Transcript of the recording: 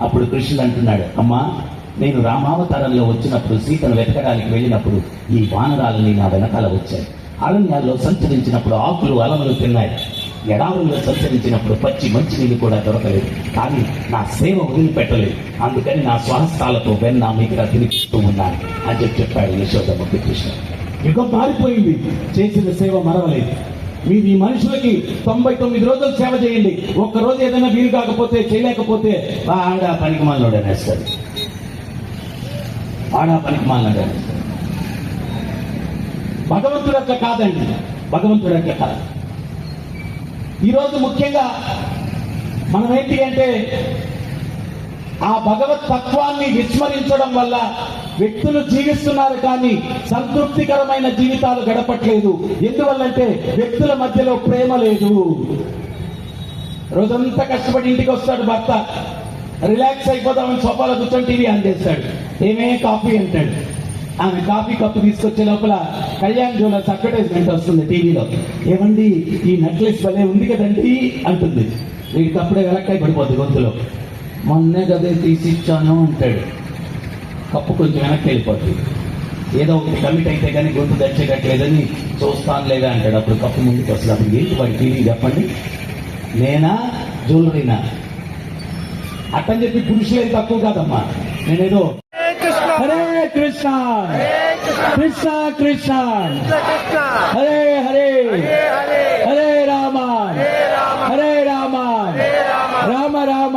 అప్పుడు కృష్ణుడు అంటున్నాడు అమ్మా నేను రామావతారంలో వచ్చినప్పుడు సీతను వెతకడానికి వెళ్ళినప్పుడు ఈ వానరాలని నా వెనకాల వచ్చాయి. అరణ్యాల్లో సంచరించినప్పుడు ఆకులు అలములు తిన్నాయి. ఎడారుల్లో సంచరించినప్పుడు పచ్చి మంచినీళ్ళు కూడా దొరకలేదు. కానీ నా సేవ వదిలిపెట్టలేదు. అందుకని నా స్వహస్తాలతో వెన్న మీకు తినిపిస్తూ ఉన్నాను. అని చెప్పి చెప్పాడు యశోదమ్మ కృష్ణ యుగం మారిపోయింది. చేసిన సేవ మరవలేదు. మీరు ఈ మనుషులకి తొంభై తొమ్మిది రోజులు సేవ చేయండి. ఒక్క రోజు ఏదైనా వీలు కాకపోతే చేయలేకపోతే ఆడ పనికి మాలోడు అనేస్తాడు ఆడ పనికి మాలోడు అనేస్తాడు భగవంతుడు యొక్క కాదండి. భగవంతుడు యొక్క కాదు. ఈరోజు ముఖ్యంగా మనం ఏంటి అంటే ఆ భగవత్ తత్వాన్ని విస్మరించడం వల్ల వ్యక్తులు జీవిస్తున్నారు కానీ సంతృప్తికరమైన జీవితాలు గడపట్లేదు. ఎందువల్లంటే వ్యక్తుల మధ్యలో ప్రేమ లేదు. రోజంతా కష్టపడి ఇంటికి వస్తాడు భర్త. రిలాక్స్ అయిపోదామని సోఫాలో కూర్చొని టీవీ ఆన్ చేస్తాడు. ఏమే కాఫీ అంటాడు. ఆమె కాఫీ కప్పు తీసుకొచ్చే లోపల కళ్యాణ్ జ్యువెలర్స్ అడ్వర్టైజ్మెంట్ వస్తుంది టీవీలో. ఏమండి ఈ నెక్లెస్ భలే ఉంది కదండి అంటుంది. వీడికి అప్పుడే వెలక్కాయ పడిపోద్ది గొంతులో. మొన్నే కదే తీసి ఇచ్చాను అంటాడు. కప్పు కొంచెం వెనక్కి వెళ్ళిపోతుంది ఏదో ఒకటి కమిట్ అయితే కానీ గొంతు తెచ్చేటట్లేదని చూస్తాను లేదా అంటాడు. అప్పుడు కప్పు ముందుకు వస్తుంది. అప్పుడు ఏంటి వాడి టీవీ చెప్పండి. నేనా? జ్యువెలరీనా అట్టని చెప్పి పురుషులేం తక్కువ కాదమ్మా. నేనేదో హరే కృష్ణ! కృష్ణ! కృష్ణ! హరే హరే! హరే రామ! హరే రామ! రామ రామ!